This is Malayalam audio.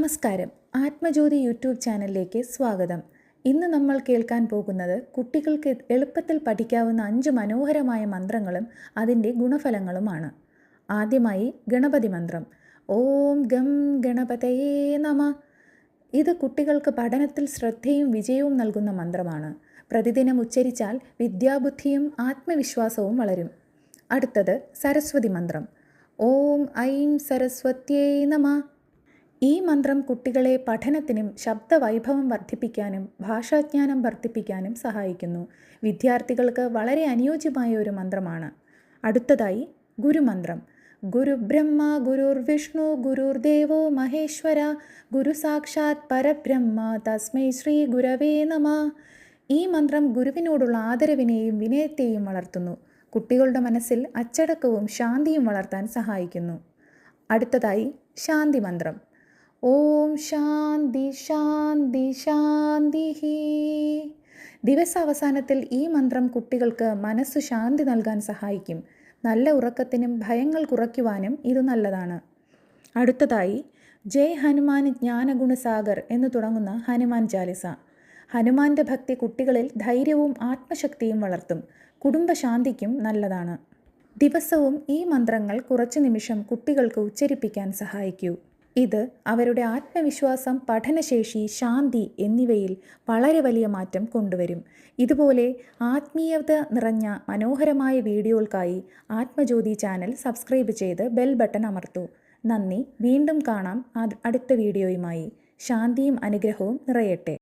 നമസ്കാരം. ആത്മജ്യോതി യൂട്യൂബ് ചാനലിലേക്ക് സ്വാഗതം. ഇന്ന് നമ്മൾ കേൾക്കാൻ പോകുന്നത് കുട്ടികൾക്ക് എളുപ്പത്തിൽ പഠിക്കാവുന്ന അഞ്ച് മനോഹരമായ മന്ത്രങ്ങളും അതിന്റെ ഗുണഫലങ്ങളുമാണ്. ആദ്യമായി ഗണപതി മന്ത്രം. ഓം ഗം ഗണപതയേ നമ. ഇത് കുട്ടികൾക്ക് പഠനത്തിൽ ശ്രദ്ധയും വിജയവും നൽകുന്ന മന്ത്രമാണ്. പ്രതിദിനം ഉച്ചരിച്ചാൽ വിദ്യാബുദ്ധിയും ആത്മവിശ്വാസവും വളരും. അടുത്തത് സരസ്വതി മന്ത്രം. ഓം ഐം സരസ്വത്യേ നമ. ഈ മന്ത്രം കുട്ടികളെ പഠനത്തിനും ശബ്ദവൈഭവം വർദ്ധിപ്പിക്കാനും ഭാഷാജ്ഞാനം വർദ്ധിപ്പിക്കാനും സഹായിക്കുന്നു. വിദ്യാർത്ഥികൾക്ക് വളരെ അനുയോജ്യമായ ഒരു മന്ത്രമാണ്. അടുത്തതായി ഗുരുമന്ത്രം. ഗുരു ഗുരുർവിഷ്ണു ഗുരുർദേവോ മഹേശ്വര ഗുരുസാക്ഷാത് പരബ്രഹ്മ തസ്മൈ ശ്രീ ഗുരവേ നമ. ഈ മന്ത്രം ഗുരുവിനോടുള്ള ആദരവിനെയും വിനയത്തെയും വളർത്തുന്നു. കുട്ടികളുടെ മനസ്സിൽ അച്ചടക്കവും ശാന്തിയും വളർത്താൻ സഹായിക്കുന്നു. അടുത്തതായി ശാന്തി മന്ത്രം. ഓം ശാന്തി ശാന്തി ശാന്തി. ദിവസാവസാനത്തിൽ ഈ മന്ത്രം കുട്ടികൾക്ക് മനസ്സ് ശാന്തി നൽകാൻ സഹായിക്കും. നല്ല ഉറക്കത്തിനും ഭയങ്ങൾ കുറയ്ക്കുവാനും ഇത് നല്ലതാണ്. അടുത്തതായി ജയ് ഹനുമാൻ ജ്ഞാനഗുണസാഗർ എന്ന് തുടങ്ങുന്ന ഹനുമാൻ ചാലിസ. ഹനുമാന്റെ ഭക്തി കുട്ടികളിൽ ധൈര്യവും ആത്മശക്തിയും വളർത്തും. കുടുംബശാന്തിക്കും നല്ലതാണ്. ദിവസവും ഈ മന്ത്രങ്ങൾ കുറച്ച് നിമിഷം കുട്ടികൾക്ക് ഉച്ചരിപ്പിക്കാൻ സഹായിക്കൂ. ഇത് അവരുടെ ആത്മവിശ്വാസം പഠനശേഷി ശാന്തി എന്നിവയിൽ വളരെ വലിയ മാറ്റം കൊണ്ടുവരും. ഇതുപോലെ ആത്മീയത നിറഞ്ഞ മനോഹരമായ വീഡിയോകൾക്കായി ആത്മജ്യോതി ചാനൽ സബ്സ്ക്രൈബ് ചെയ്ത് ബെൽ ബട്ടൺ അമർത്തൂ. നന്ദി. വീണ്ടും കാണാം. അടുത്ത വീഡിയോയുമായി. ശാന്തിയും അനുഗ്രഹവും നിറയട്ടെ.